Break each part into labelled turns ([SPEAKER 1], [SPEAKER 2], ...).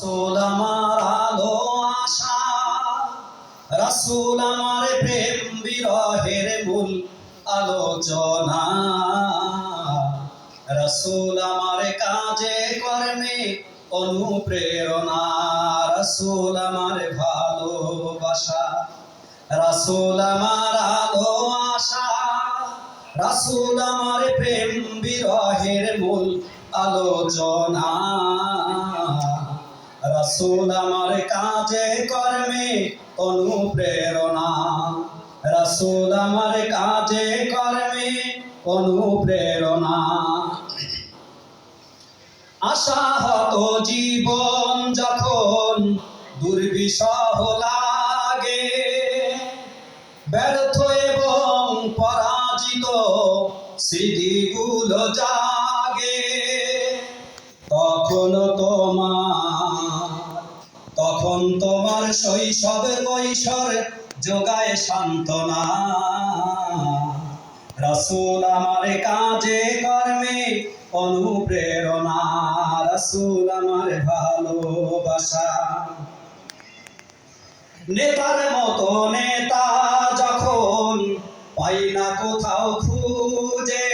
[SPEAKER 1] রাসূল আমার আলো আশা, রাসূল আমার প্রেম বিরহের মূল আলোচনা। রাসূল আমার কাজে, কর্মে অনুপ্রেরণা। রাসূল আমার ভালোবাসা। রাসূল আমার আলো আশা, রাসূল আমার প্রেম বিরহের মূল আলোচনা। রাসূল আমার কাজে কর্মে অনুপ্রেরণা। রাসূল আমার কাজে কর্মে অনুপ্রেরণা। আশাহত জীবন যখন দুর্বিষহ লাগে, ব্যর্থ এবং পরাজিত স্মৃতিগুলো জাগে তোমার শৈশব কৈশোর যোগায় সান্ত্বনা। রসুল আমার কাজে, কর্মে অনুপ্রেরণা। রসুল আমার ভালোবাসা। নেতার মতো নেতা যখন পাই না কোথাও খুঁজে,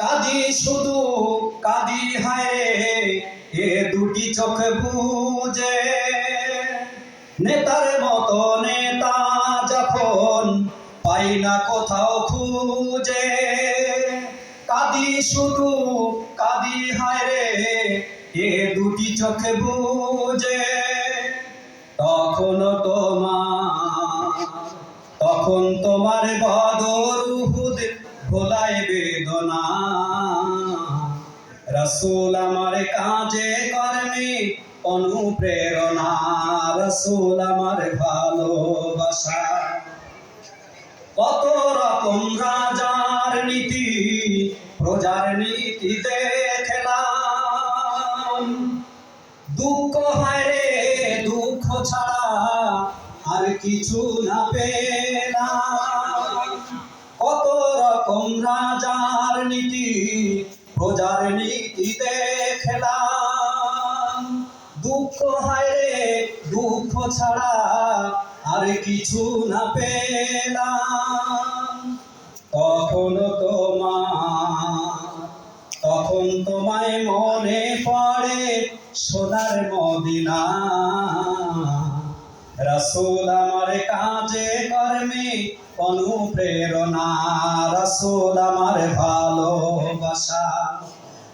[SPEAKER 1] কাদি শুধু কাদি, হায় এ দুটি চোখ বুঝে। নেতার মতো নেতা যখন পাই না কোথাও খুঁজে। কাদি শুধু, কাদি, হায় রে, এ দুটি চোখ বুঝে। তখন তোমার তখন তোমার বদর উহুদ ভোলায় বেদনা। রসুল আমার কাজে কর্মে অনুপ্রেরণা, রসুল আমার ভালোবাসা। কত রকম রাজার নীতি, প্রজার নীতি দেখলাম। দুঃখ হয় রে, দুঃখ ছাড়া আর কিছু না পেলাম। কত রকম রাজার নীতি প্রজার নীতি দেখলাম দুঃখ হয় রে, দুঃখ ছাড়া আর কিছু না পেলাম। তখন তোমার তখন তোমায় মনে পড়ে সোনার মদিনা। রসুল আমার কাজে কর্মে অনুপ্রেরণা। রসুল আমার ভালোবাসা।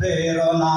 [SPEAKER 1] প্রেরণা।